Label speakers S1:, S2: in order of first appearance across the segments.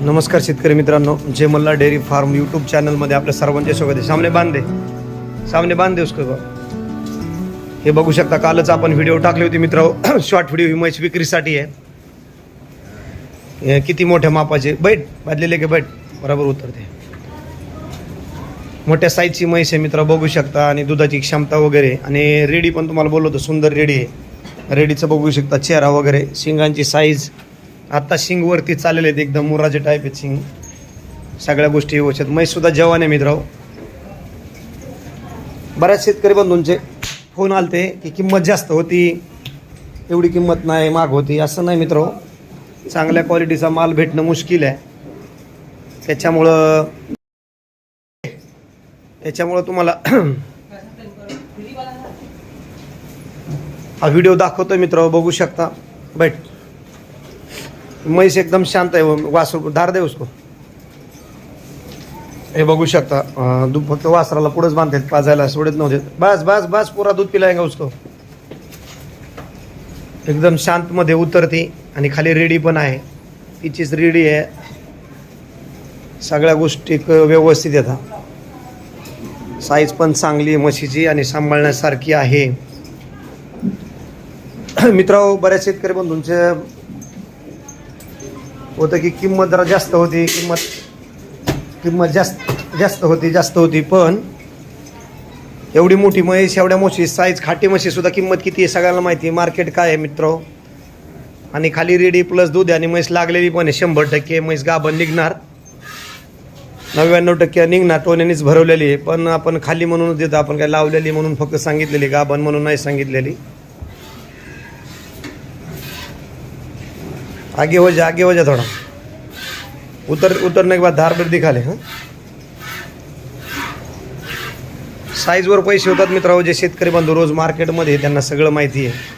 S1: नमस्कार शेतकरी मित्रांनो. जे मल्ला डेअरी फार्म यूट्यूब चॅनलमध्ये आपल्या सर्वांचे स्वागत आहे. सामने बांधे. सामने बांधे उसको हे बघू शकता कालच आपण व्हिडिओ टाकले होते मित्र शॉर्ट व्हिडिओ ही म्हैस विक्रीसाठी आहे. हे किती मोठ्या मापाचे. बैठ बाजलेले की बैठ. बरोबर उतरते. मोठ्या साईजची म्हैस आहे मित्र बघू शकता. आणि दुधाची क्षमता वगैरे. आणि रेडी पण तुम्हाला बोलवतो सुंदर रेडी आहे. रेडीचं बघू शकता चेहरा वगैरे. शिंगांची साईज आत्ता शिंग वरती चाललेले आहेत एकदम मुराचे टाईप आहेत शिंग. सगळ्या गोष्टी व्यवस्थित. म्हैस सुद्धा जवान आहे मित्राव बऱ्याच शेतकरी बंधूंचे फोन आलते की किंमत जास्त होती एवढी किंमत नाही माग होती असं नाही मित्र चांगल्या क्वालिटीचा माल भेटणं मुश्किल आहे. त्याच्यामुळं त्याच्यामुळं तुम्हाला हा व्हिडिओ दाखवतो मित्र बघू शकता. भेट म्हैस एकदम शांत आहे वासरू धार दे उसको. हे बघू शकता दूध फक्त वासराला पुढंच बांधतात पाजायला सोडत नव्हते. बस बस बस पुरा दूध पिलाय का उसको. एकदम शांतमध्ये उतरते आणि खाली रेडी पण आहे. तिचीच रेडी आहे. सगळ्या गोष्टी व्यवस्थित येतात. साईज पण चांगली म्हशीची आणि सांभाळण्यासारखी आहे. मित्रांनो बऱ्याच शेतकरी बंधूंचे होतं की किंमत जरा जास्त होती किंमत किंमत जास्त जास्त होती जास्त होती पण एवढी मोठी म्हैस एवढ्या मोठी साईज खाटी म्हशी सुद्धा किंमत किती आहे सगळ्यांना माहिती आहे. मार्केट काय आहे मित्र? आणि खाली रेडी प्लस दूध आणि म्हैस लागलेली पण आहे. शंभर टक्के म्हैस गाभण निघणार. नव्याण्णव टक्के निघणार टोण्यानेच भरवलेली आहे. पण आपण खाली म्हणूनच देतो आपण काय लावलेली म्हणून फक्त सांगितलेली गाभण म्हणून नाही सांगितलेली. आगे हो जा आगे हो जा थोड़ा। उतर उतरने के बाद धार पर दिखा ले हाँ। साईजवर पैसे होतात मित्रांनो जे शेतकरी बंधू रोज मार्केटमध्ये त्यांना सगळं माहिती आहे.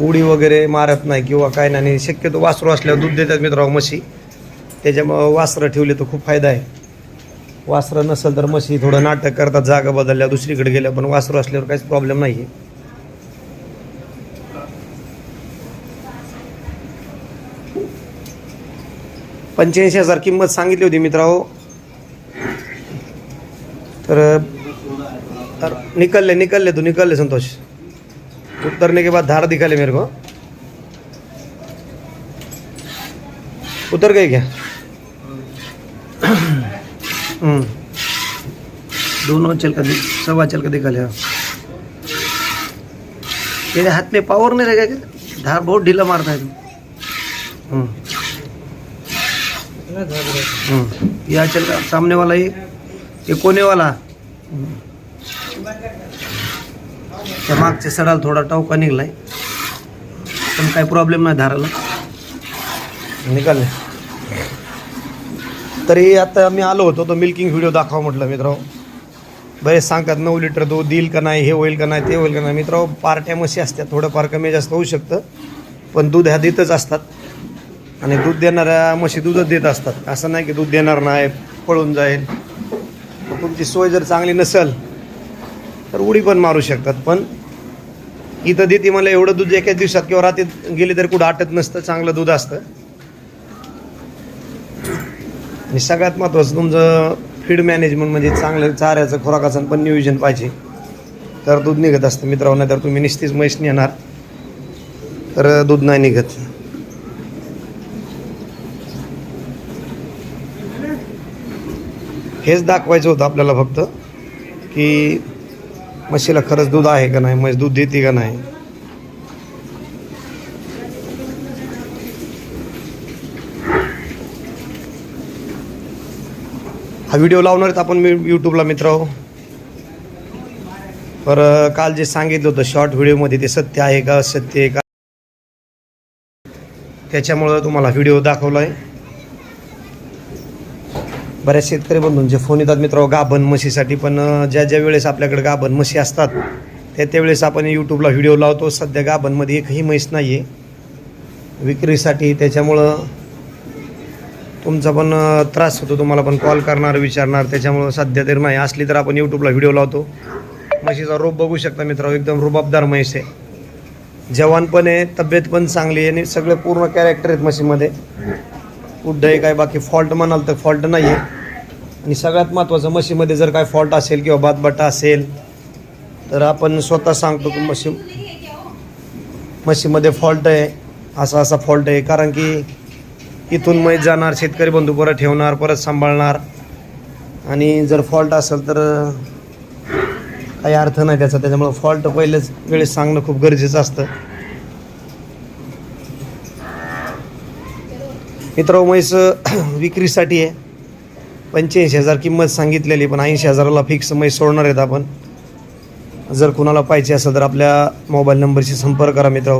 S1: उडी वगैरे मारत नाही किंवा काय नाही आणि शक्यतो वासरू असल्यावर दूध देतात मित्रांनो म्हशी. त्याच्यामुळं वासरं ठेवले तर खूप फायदा आहे. वासरं नसेल तर म्हशी थोडं नाटक करतात जागा बदलल्या दुसरीकडे गेल्या पण वासरू असल्यावर काहीच प्रॉब्लेम नाही आहे पंच्याऐंशी हजार किंमत सांगितली होती मित्रांनो. तर तर निकलले तू निकलले संतोष. उतरने के बाद धार दिखाले मेरे को. उतर गए क्या? दोनों चल कर दिख- सवा चल कर दिखा तेरे हाथ में पावर नहीं रहेगा क्या धार बहुत ढीला मारता है तू यह चल का सामने वाला ये ये कोने वाला त्या मागच्या सडाला थोडा टवका निघलाय. पण काही प्रॉब्लेम नाही धाराला. निघाले तरी आता मी आलो होतो तो मिल्किंग व्हिडिओ दाखवा म्हटलं मित्र बरेच सांगतात नऊ लिटर दूध देईल का नाही हे होईल का नाही ते होईल का नाही. मित्र पार्ट्या म्हशी असतात थोडंफार कमी जास्त होऊ शकतं पण दूध ह्या देतच असतात. आणि दूध देणाऱ्या म्हशी दूधच देत असतात. असं नाही की दूध देणार नाही पळून जाईल. तुमची सोय जर चांगली नसेल तर उडी पण मारू शकतात. पण इथं देते मला एवढं दूध एकाच दिवसात किंवा रात्री गेली तर कुठं आटत नसतं चांगलं दूध असतं. आणि सगळ्यात महत्त्वाचं तुमचं फीड मॅनेजमेंट म्हणजे चांगलं चाऱ्याचं खुराकाचं पण नियोजन पाहिजे. तर दूध निघत असतं मित्रांनो तर तुम्ही निस्तीच म्हैस नेणार. तर दूध नाही निघत. हेच दाखवायचं होतं आपल्याला फक्त की म्हशीला खरंच दूध आहे का नाही म्हैस दूध देते का नाही. व्हिडिओ लावणार आहेत आपण मी यूट्यूबला मित्र. पर काल जे सांगितलं होतं शॉर्ट व्हिडिओमध्ये ते सत्य आहे का सत्य आहे का? त्याच्यामुळं तुम्हाला व्हिडिओ दाखवला आहे बऱ्याच शेतकरी बंधूंचे फोन येतात मित्र गाभण म्हशीसाठी पण ज्या ज्या वेळेस आपल्याकडे गाभण म्हशी असतात त्या त्यावेळेस आपण यूट्यूबला व्हिडिओ लावतो. सध्या गाभणमध्ये एकही म्हैस नाही आहे विक्रीसाठी त्याच्यामुळं तुमचा पण त्रास होतो तुम्हाला पण कॉल करणार विचारणार त्याच्यामुळं सध्या तरी नाही. असली तर आपण यूट्यूबला व्हिडिओ लावतो. म्हशीचा रोप बघू शकता मित्रांनो एकदम रुबाबदार म्हैस आहे. जवान पण आहे तब्येत पण चांगली आहे आणि सगळे पूर्ण कॅरेक्टर आहेत म्हशीमध्ये. कुठंही काय बाकी फॉल्ट म्हणाल तर फॉल्ट नाही आहे आणि सगळ्यात महत्त्वाचं म्हशीमध्ये जर काय फॉल्ट असेल किंवा बातबट्टा असेल तर आपण स्वतः सांगतो की म्हशी म्हशीमध्ये फॉल्ट आहे असा असा फॉल्ट आहे. कारण की इथून मैत जाणार शेतकरी बंधू परत ठेवणार परत सांभाळणार. आणि जर फॉल्ट असेल तर काही अर्थ नाही त्याचा. त्याच्यामुळं फॉल्ट पहिलेच वेळेस सांगणं खूप गरजेचं असतं. मित्र म्हैस विक्रीसाठी आहे. पंच्याऐंशी हजार किंमत सांगितलेली पण ऐंशी हजाराला फिक्स म्हैस सोडणार आहेत आपण. जर कुणाला पाहिजे असेल तर आपल्या मोबाईल नंबरशी संपर्क करा मित्र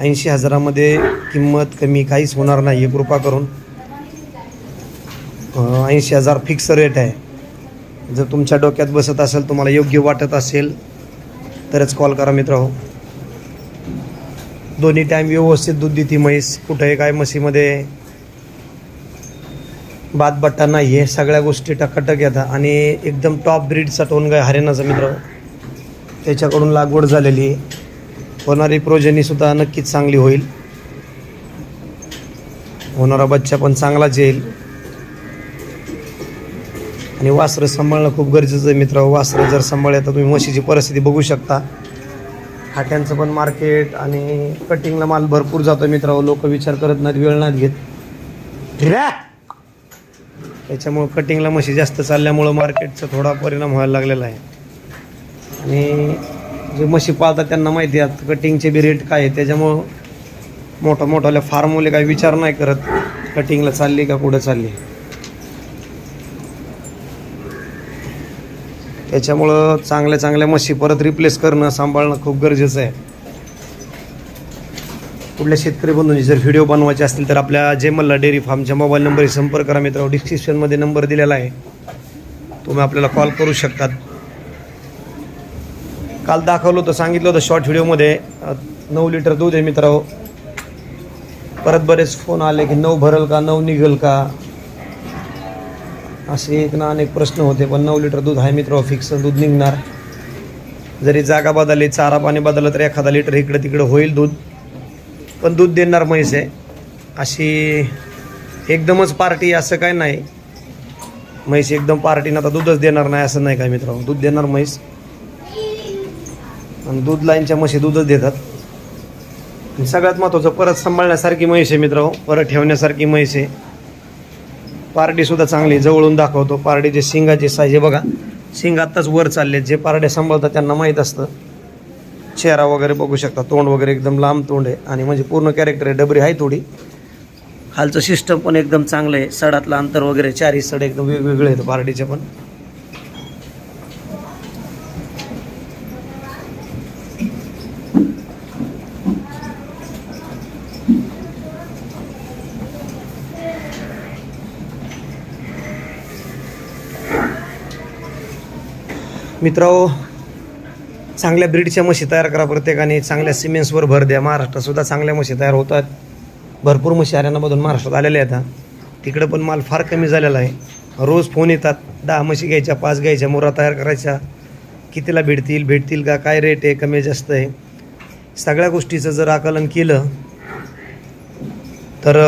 S1: ऐंशी हजारामध्ये किंमत कमी काहीच होणार नाही आहे कृपा करून. ऐंशी हजार फिक्स रेट आहे. जर तुमच्या डोक्यात बसत असेल तुम्हाला योग्य वाटत असेल तरच कॉल करा मित्र हो. दोन्ही टाईम व्यवस्थित दूध देते म्हैस. कुठे काय म्हशीमध्ये बातबट्टा नाही आहे सगळ्या गोष्टी टकाटक येतात. आणि एकदम टॉप ब्रीडचा टोनगाय हरियाणाचा मित्र हो. त्याच्याकडून लागवड झालेली आहे. होणारी प्रोजनीसुद्धा नक्कीच चांगली होईल. होणारा बच्चा पण चांगलाच येईल. आणि वासरं सांभाळणं खूप गरजेचं आहे मित्र वासरं जर सांभाळले तर तुम्ही म्हशीची परिस्थिती बघू शकता. खाट्यांचं पण मार्केट आणि कटिंगला माल भरपूर जातो मित्र लोक विचार करत नाहीत वेळ नाहीत घेत. त्याच्यामुळं कटिंगला म्हशी जास्त चालल्यामुळं मार्केटचा थोडा परिणाम व्हायला लागलेला आहे. आणि जे म्हशी पाळतात त्यांना माहिती आहे कटिंगचे बी रेट काय आहे त्याच्यामुळं मोठा मोठाल्या फार्मवाले काही विचार नाही करत. कटिंगला चालली का कुठं चालली? त्याच्यामुळं चांगल्या चांगल्या मशी परत रिप्लेस करणं सांभाळणं खूप गरजेचं आहे. कुठल्या शेतकरी बंधूंनी जर व्हिडिओ बनवायचे असतील तर आपल्या जेमल्ला डेअरी फार्मच्या मोबाईल नंबरशी संपर्क करा मित्र डिस्क्रिप्शनमध्ये नंबर दिलेला आहे. तुम्ही आपल्याला कॉल करू शकतात. काल दाखवलं होतं सांगितलं होतं शॉर्ट व्हिडिओमध्ये नऊ लिटर दूध आहे मित्रांनो. परत बरेच फोन आले की नऊ भरल का नऊ निघेल का? असे एक ना अनेक प्रश्न होते पण नऊ लिटर दूध आहे मित्र फिक्स दूध निघणार. जरी जागा बदलली चारा पाणी बदललं तर एखादा लिटर इकडं तिकडं होईल दूध. पण दूध देणार म्हैस आहे. अशी एकदमच पार्टी असं काय नाही. म्हैस एकदम पार्टीनं आता दूधच देणार नाही असं नाही काय मित्र दूध देणार म्हैस. आणि दूध लाईनच्या म्हशी दूधच देतात. आणि सगळ्यात महत्त्वाचं परत सांभाळण्यासारखी म्हैस आहे मित्र परत ठेवण्यासारखी म्हैस आहे. पारडीसुद्धा चांगली जवळून दाखवतो. पारडीचे शिंगाचे साईज आहे बघा. शिंग आत्ताच वर चालले जे पारडे सांभाळतात त्यांना माहीत असतं. चेहरा वगैरे बघू शकता. तोंड वगैरे एकदम लांब तोंड आहे. आणि म्हणजे पूर्ण कॅरेक्टर आहे. डबरी आहे थोडी. खालचं सिस्टम पण एकदम चांगलं आहे. सडातलं अंतर वगैरे चारही सड एकदम वेगवेगळे आहेत पारडीचे पण. मित्रांनो चांगल्या ब्रीडच्या म्हशी तयार करा प्रत्येकाने. चांगल्या सिमेंट्सवर भर द्या. महाराष्ट्रातसुद्धा चांगल्या म्हशी तयार होतात. भरपूर म्हशी हरियाणामधून महाराष्ट्रात आलेल्या आहेत तिकडं पण माल फार कमी झालेला आहे. रोज फोन येतात दहा म्हशी घ्यायच्या पाच घ्यायच्या मुरा तयार करायच्या. कितीला भेटतील भेटतील का काय रेट आहे कमी जास्त आहे? सगळ्या गोष्टीचं जर आकलन केलं तर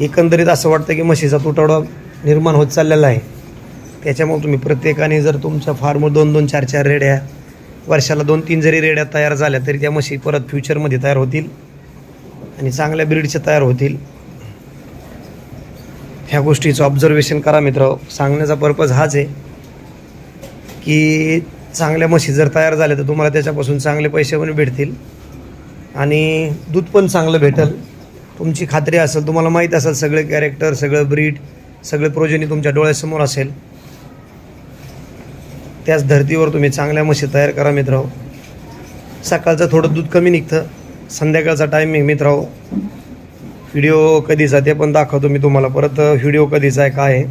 S1: एकंदरीत असं वाटतं की म्हशीचा तुटवडा निर्माण होत चाललेला आहे. त्याच्यामुळे तुम्ही प्रत्येकाने जर तुमच्या फार्मवर दोन दोन चार चार रेड्या वर्षाला दोन तीन जरी रेड्या तयार झाल्या तरी त्या म्हशी परत फ्युचरमध्ये तयार होतील आणि चांगल्या ब्रीडच्या तयार होतील. ह्या गोष्टीचं ऑब्झर्वेशन करा मित्र. सांगण्याचा पर्पज हाच आहे की चांगल्या म्हशी जर तयार झाल्या तर तुम्हाला त्याच्यापासून चांगले पैसे पण भेटतील आणि दूध पण चांगलं भेटेल. तुमची खात्री असेल तुम्हाला माहीत असेल सगळे कॅरेक्टर सगळं ब्रीड सगळे प्रोजनी तुमच्या डोळ्यासमोर असेल. त्याच धर्तीवर तुम्ही चांगल्या म्हशी तयार करा मित्र. सकाळचं थोडं दूध कमी निघतं. संध्याकाळचा टायमिंग मित्र. व्हिडिओ कधीचा ते पण दाखवतो मी तुम्हाला. परत व्हिडिओ कधीचा आहे काय आहे?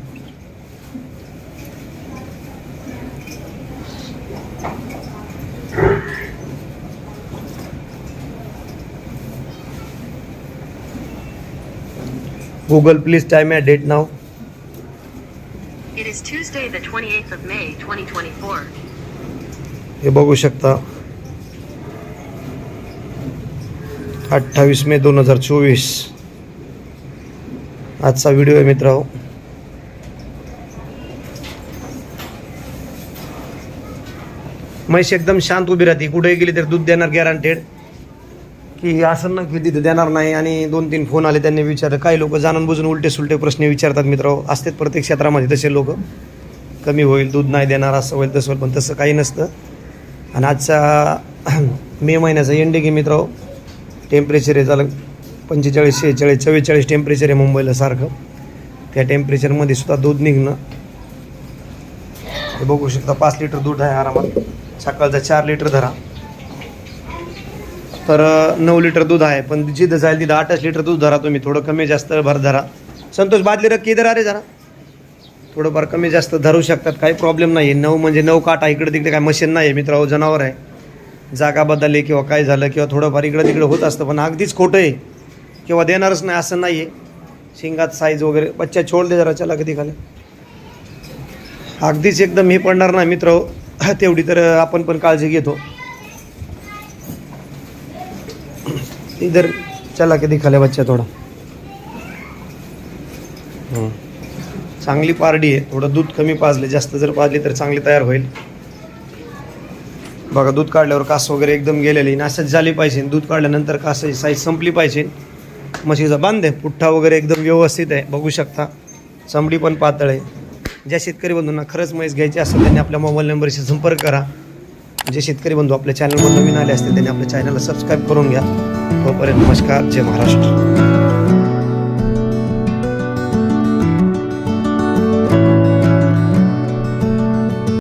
S1: Google please time at date now
S2: Tuesday, the 28th of May, 2024.
S1: हे बघू शकता. अठ्ठावीस मे दोन हजार चोवीस. आजचा व्हिडिओ आहे मित्र म्हैस एकदम शांत उभी राहते. कुठेही गेली तर दूध देणार गॅरंटेड की असं ना की तिथे देणार नाही आणि दोन तीन फोन आले त्यांनी विचारलं. काही लोक जाणून बुजून उलटे सुलटे प्रश्न विचारतात मित्र असतात प्रत्येक क्षेत्रामध्ये तसे लोक. कमी होईल दूध नाही देणार असं होईल तसं होईल पण तसं काही नसतं. आणि आजचा मे महिन्याचा एंडिंग आहे मित्र टेम्परेचर आहे झालं पंचेचाळीस शेहेचाळीस चव्वेचाळीस टेम्परेचर आहे मुंबईला सारखं. त्या टेम्परेचरमध्ये सुद्धा दूध निघणं. हे बघू शकता पाच लिटर दूध आहे आरामात. सकाळचा चार लिटर धरा. तर नऊ लिटर दूध आहे. पण जिथं जाईल तिथं आठच लिटर दूध धरा तुम्ही. थोडं कमी जास्त भर धरा. संतोष बादली रक्की इधर अरे जरा. थोडंफार कमी जास्त धरू शकतात. काही प्रॉब्लेम नाही आहे नऊ म्हणजे नऊ काटा. इकडे तिकडे काय मशीन नाही आहे मित्रांनो जनावर आहे. जागा बदलली किंवा काय झालं किंवा थोडंफार इकडं तिकडे होत असतं. पण अगदीच खोटं आहे. किंवा देणारच नाही. असं नाही आहे शिंगात साईज वगैरे. बच्चा छोड दे जरा. चला कधी खाली अगदीच एकदम हे पडणार नाही मित्र. तेवढी तर आपण पण काळजी घेतो. इधर चला कधी ले बच्चा थोडा। चांगली पारडी आहे थोडं दूध कमी पाजले जास्त जर पाजली तर चांगली तयार होईल. बघा दूध काढल्यावर कास वगैरे एकदम गेलेली नाशच झाली पाहिजे दूध काढल्यानंतर कासाची साईज संपली पाहिजे. म्हशीचा बांध आहे पुठ्ठा वगैरे एकदम व्यवस्थित आहे बघू शकता. चमडी पण पातळ आहे. ज्या शेतकरी बंधूंना खरंच म्हैस घ्यायची असेल त्यांनी आपल्या मोबाईल नंबरशी संपर्क करा. जे शेतकरी बंधू आपल्या चॅनलवर नवीन आले असतील त्यांनी आपल्या चॅनलला सबस्क्राईब करून घ्या. तोपर्यंत नमस्कार जय महाराष्ट्र.